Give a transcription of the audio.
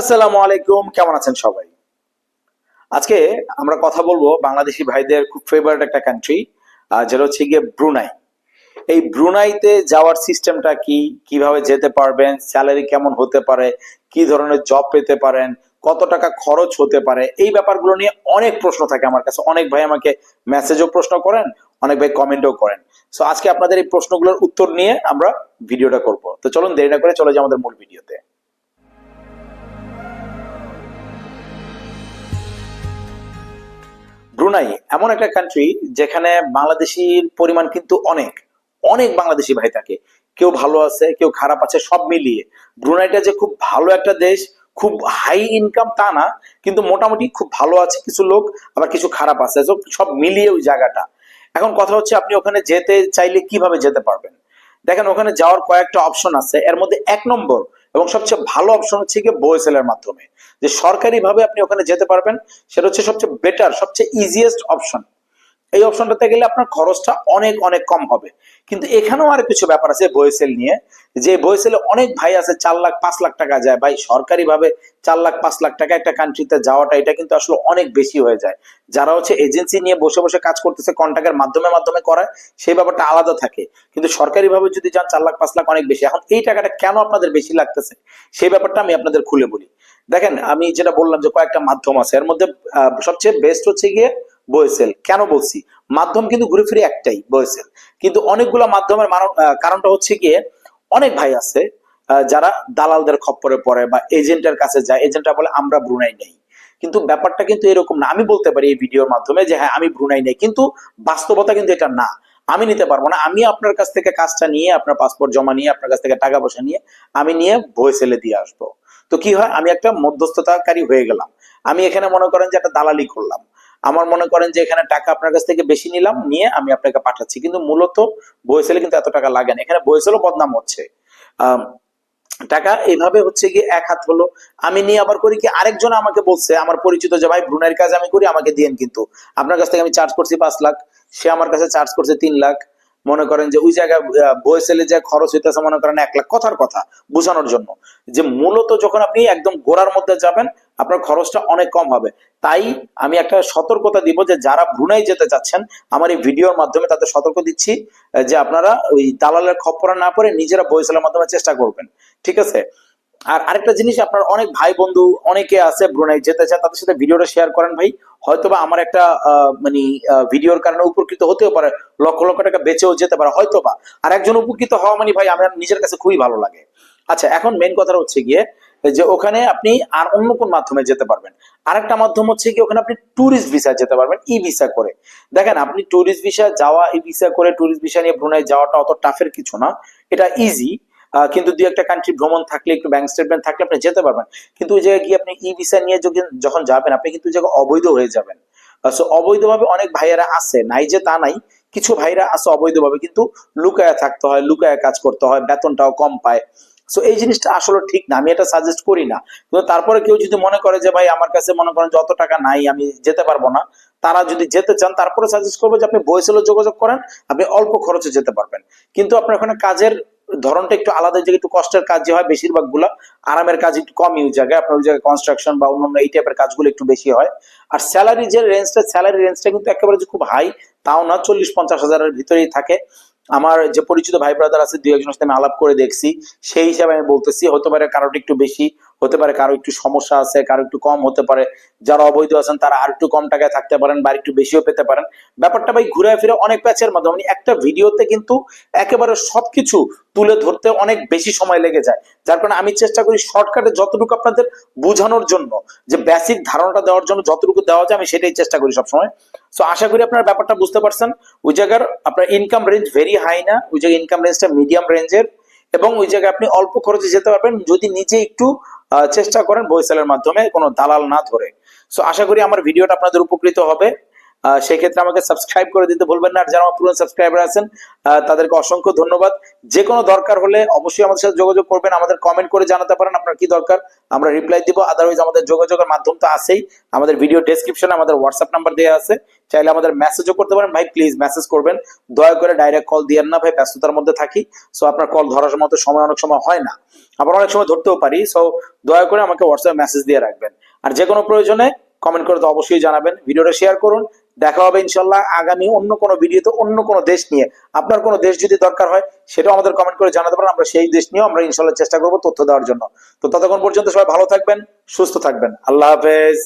আসসালামু আলাইকুম, কেমন আছেন সবাই? আজকে আমরা কথা বলব বাংলাদেশি ভাইদের খুব ফেভারিট একটা কান্ট্রি যেটা হচ্ছে গিয়ে ব্রুনাই। এই ব্রুনাইতে যাওয়ার সিস্টেমটা কি, কীভাবে যেতে পারবেন স্যালারি কেমন হতে পারে, কি ধরনের জব পেতে পারেন, কত টাকা খরচ হতে পারে, এই ব্যাপারগুলো নিয়ে অনেক প্রশ্ন থাকে আমার কাছে। অনেক ভাই আমাকে মেসেজও প্রশ্ন করেন, অনেক ভাই কমেন্টও করেন। সো আজকে আপনাদের এই প্রশ্নগুলোর উত্তর নিয়ে আমরা ভিডিওটা করব। তো চলুন দেরি না করে চলে যাই আমাদের মূল ভিডিওতে ব্রুনাই এমন একটা কান্ট্রি যেখানে বাংলাদেশির পরিমাণ কিন্তু অনেক অনেক বাংলাদেশি ভাই থাকে। কেউ ভালো আছে, কেউ খারাপ আছে, সব মিলিয়ে। ব্রুনাইটা যে খুব ভালো একটা দেশ, খুব হাই ইনকাম তা না, কিন্তু মোটামুটি খুব ভালো আছে কিছু লোক, আবার কিছু খারাপ আছে। সব মিলিয়ে ওই জায়গাটা। এখন কথা হচ্ছে আপনি ওখানে যেতে চাইলে কীভাবে যেতে পারবেন? দেখেন, ওখানে যাওয়ার কয়েকটা অপশন আছে। এর মধ্যে এক নম্বর এবং সবচেয়ে ভালো অপশন হচ্ছে গিয়ে বয়েসেলের মাধ্যমে। যে সরকারি ভাবে আপনি ওখানে যেতে পারবেন, সেটা হচ্ছে সবচেয়ে বেটার সবচেয়ে ইজিয়েস্ট অপশন এই অপশনটাতে গেলে আপনার খরচটা অনেক অনেক কম হবে। কিন্তু এখানেও আর কিছু ব্যাপার আছে বয়েসেল নিয়ে। যে বয়েসেলে অনেক ভাই আছে, চার লাখ, পাঁচ লাখ টাকা যায়। ভাই সরকারি ভাবে চার লাখ, পাঁচ লাখ টাকা একটা কান্ট্রিতে যাওয়াটা, এটা কিন্তু আসলে অনেক বেশি হয়ে যায়। যারা হচ্ছে এজেন্সি নিয়ে বসে বসে কাজ করতেছে কন্ট্রাক্টের মাধ্যমে মাধ্যমে করায়, সেই ব্যাপারটা আলাদা থাকে। কিন্তু সরকারি ভাবে যদি যান, চার লাখ, পাঁচ লাখ অনেক বেশি। এখন এই টাকাটা কেন আপনাদের বেশি লাগতেছে? সেই ব্যাপারটা আমি আপনাদের খুলে বলি। দেখেন, আমি যেটা বললাম যে কয়েকটা মাধ্যম আছে। এর মধ্যে সবচেয়ে বেস্ট হচ্ছে গিয়ে বয়েসেল কেন বলছি? মাধ্যম কিন্তু ঘুরে ফিরে একটাই বয়েসেল কিন্তু অনেকগুলো মাধ্যমের কারণটা হচ্ছে গিয়ে অনেক ভাই আছে যারা দালালদের খপ্পরে পড়ে বা এজেন্টের কাছে যায়। এজেন্টরা বলে, আমরা ব্রুনাই নেই। কিন্তু ব্যাপারটা কিন্তু এরকম না। আমি বলতে পারি এই ভিডিওর মাধ্যমে যে হ্যাঁ আমি ব্রুনাই নেই। কিন্তু বাস্তবতা কিন্তু এটা না। আমি নিতে পারব না। আমি আপনার কাছ থেকে কাজটা নিয়ে, আপনার পাসপোর্ট জমা নিয়ে, আপনার কাছ থেকে টাকা পয়সা নিয়ে, আমি নিয়ে ভয়েসেলে দিয়ে আসব। তো কি হয়? আমি একটা মধ্যস্থতাকারী হয়ে গেলাম। আমি এখানে মনে করেন যে, একটা দালালি করলাম। আমার মনে করেন যে এখানে টাকা আপনার কাছ থেকে বেশি নিলাম, নিয়ে আমি আপনাকে পাঠাচ্ছি। কিন্তু মূলত বয়েসেলে কিন্তু এত টাকা লাগে না। এখানে বয়েসেলও বদনাম হচ্ছে। টাকা এইভাবে হচ্ছে গিয়ে এক হাত হলো। আমি নিয়ে আবার করি কি, আরেকজন আমাকে বলছে, আমার পরিচিত যে, ভাই ব্রুনের কাজ আমি করি, আমাকে দিয়েন কিন্তু। আপনার কাছ থেকে আমি চার্জ করছি পাঁচ লাখ, সে আমার কাছে চার্জ করছে তিন লাখ। মনে করেন যে ওই জায়গায় বই সেলে যে খরচ হইতেছে, মনে করেন এক লাখ কথার কথা বোঝানোর জন্য। যে মূলত যখন আপনি একদম গোড়ার মধ্যে যাবেন, আপনার খরচটা অনেক কম হবে। তাই আমি একটা সতর্কতা দিব যে যারা ব্রুনাই যেতে চাচ্ছেন, আমার এই ভিডিওর মাধ্যমে তাদের সতর্ক দিচ্ছি যে আপনারা ওই দালালের খপ্পরা না পড়ে নিজেরা বই সেলের মাধ্যমে চেষ্টা করবেন। ঠিক আছে? আর আরেকটা জিনিস, আপনার অনেক ভাই বন্ধু অনেকে আছে ব্রুনাই যেতে চায়, তাদের সাথে ভিডিওটা শেয়ার করেন ভাই। হয়তোবা আমার একটা মানে ভিডিওর কারণে উপকৃত হতেও পারে, লক্ষ লক্ষ টাকা বেঁচেও যেতে পারে, হয়তোবা। আর একজন উপকৃত হওয়া মানে ভাই, আমার নিজের কাছে খুবই ভালো লাগে। আচ্ছা এখন মেন কথা হচ্ছে গিয়ে যে ওখানে আপনি আর অন্য কোন মাধ্যমে যেতে পারবেন। আরেকটা মাধ্যম হচ্ছে কি ওখানে আপনি ট্যুরিস্ট ভিসা যেতে পারবেন ই ভিসা করে। দেখেন, আপনি ট্যুরিস্ট ভিসা যাওয়া ই ভিসা করে ট্যুরিস্ট ভিসা নিয়ে ব্রুনাই যাওয়াটা অত টাফের কিছু না। এটা ইজি কিন্তু দুই একটা কান্ট্রি ভ্রমণ থাকলে, একটু ব্যাংক স্টেটমেন্ট থাকলে আপনি যেতে পারবেন। কিন্তু ওই জায়গায় গিয়ে আপনি ই ভিসা নিয়ে যখন- যাবেন, আপনি কিন্তু ওই জায়গায় অবৈধ হয়ে যাবেন। সো অবৈধভাবে অনেক ভাইয়েরা আছে, নাই যে তা নাই, কিছু ভাইরা আছে অবৈধভাবে, কিন্তু লুকায় থাকতে হয়, লুকায় কাজ করতে হয়, বেতনটাও কম পায়। সো এই জিনিসটা আসলে ঠিক না, আমি এটা সাজেস্ট করি না। কিন্তু তারপরে কেউ যদি মনে করে যে, ভাই, আমার কাছে মনে করেন যত টাকা নাই, আমি যেতে পারব না। তারা যদি যেতে চান, তারপরে সাজেস্ট করব যে, আপনি বয়সেলে যোগাযোগ করেন, আপনি অল্প খরচে যেতে পারবেন। কিন্তু আপনার ওখানে কাজের ধরনটা একটু আলাদা জায়গায় একটু কষ্টের কাজ যে হয় বেশিরভাগগুলা আরামের কাজ একটু কম ইউজ জায়গায়। আপনার ওই জায়গায় কনস্ট্রাকশন বা অন্যান্য এই টাইপের কাজগুলো একটু বেশি হয়। আর স্যালারি যে রেঞ্জটা স্যালারি রেঞ্জটা কিন্তু একেবারে যে খুব হাই তাও না চল্লিশ পঞ্চাশ হাজারের ভিতরেই থাকে। আমার যে পরিচিত ভাই ব্রাদার আছে, দুই একজনের সাথে আমি আলাপ করে দেখছি। সেই হিসাবে আমি বলতেছি হতে পারে কারোটা একটু বেশি হতে পারে কারও একটু সমস্যা আছে, কারও একটু কম হতে পারে। যারা অবৈধ আছেন, তারা আর একটু কম টাকায় থাকতে পারেন বা একটু বেশিও পেতে পারেন। ব্যাপারটা ভাই ঘুরে ফিরে অনেক প্যাচের মাধ্যমে। মানে একটা ভিডিওতে কিন্তু একেবারে সবকিছু তুলে ধরতে অনেক বেশি সময় লেগে যায়। যার কারণে আমি চেষ্টা করি শর্টকাটে যতটুকু আপনাদের বোঝানোর জন্য, যে বেসিক ধারণাটা দেওয়ার জন্য যতটুকু দেওয়া যায়, আমি সেটাই চেষ্টা করি সবসময়। সো আশা করি আপনার ব্যাপারটা বুঝতে পারছেন। ওই জায়গার আপনার ইনকাম রেঞ্জ ভেরি হাই না। ওই জায়গায় ইনকাম রেঞ্জটা মিডিয়াম রেঞ্জের এবং ওই জায়গায় আপনি অল্প খরচে যেতে পারবেন। যদি নিজে একটু চেষ্টা করেন বইসেলের মাধ্যমে কোনো দালাল না ধরে। সো আশা করি আমার ভিডিওটা আপনাদের উপকৃত হবে। আহ, সেই ক্ষেত্রে আমাকে সাবস্ক্রাইব করে দিতে ভুলবেন না। আর যারা আমার পুরনো সাবস্ক্রাইবার আছেন তাদেরকে অসংখ্য ধন্যবাদ। যে কোনো দরকার হলে অবশ্যই আমাদের সাথে যোগাযোগ করবেন। আমাদের কমেন্ট করে জানাতে পারেন আপনার কি দরকার। আমরা রিপ্লাই দিব। আদারওয়াইজ আমাদের যোগাযোগের মাধ্যম তো আছেই। আমাদের ভিডিও ডেসক্রিপশনে আমাদের হোয়াটসঅ্যাপ নাম্বার দেওয়া আছে। চাইলে আমাদের মেসেজও করতে পারেন। ভাই প্লিজ মেসেজ করবেন। দয়া করে ডাইরেক্ট কল দিয়েন না ভাই। ব্যস্ততার মধ্যে থাকি। সো আপনার কল ধরার মতো সময় অনেক সময় হয় না। আবার অনেক সময় ধরতেও পারি। সো দয়া করে আমাকে হোয়াটসঅ্যাপে মেসেজ দিয়ে রাখবেন। আর যে কোনো প্রয়োজনে কমেন্ট করে তো অবশ্যই জানাবেন। ভিডিওটা শেয়ার করুন। দেখা হবে ইনশাল্লাহ আগামী অন্য কোনো ভিডিওতে, অন্য কোনো দেশ নিয়ে। আপনার কোনো দেশ যদি দরকার হয়, সেটাও আমাদের কমেন্ট করে জানাতে পারেন। আমরা সেই দেশ নিয়েও আমরা ইনশাল্লাহ চেষ্টা করব তথ্য দেওয়ার জন্য। তো ততক্ষণ পর্যন্ত সবাই ভালো থাকবেন, সুস্থ থাকবেন। আল্লাহ হাফেজ।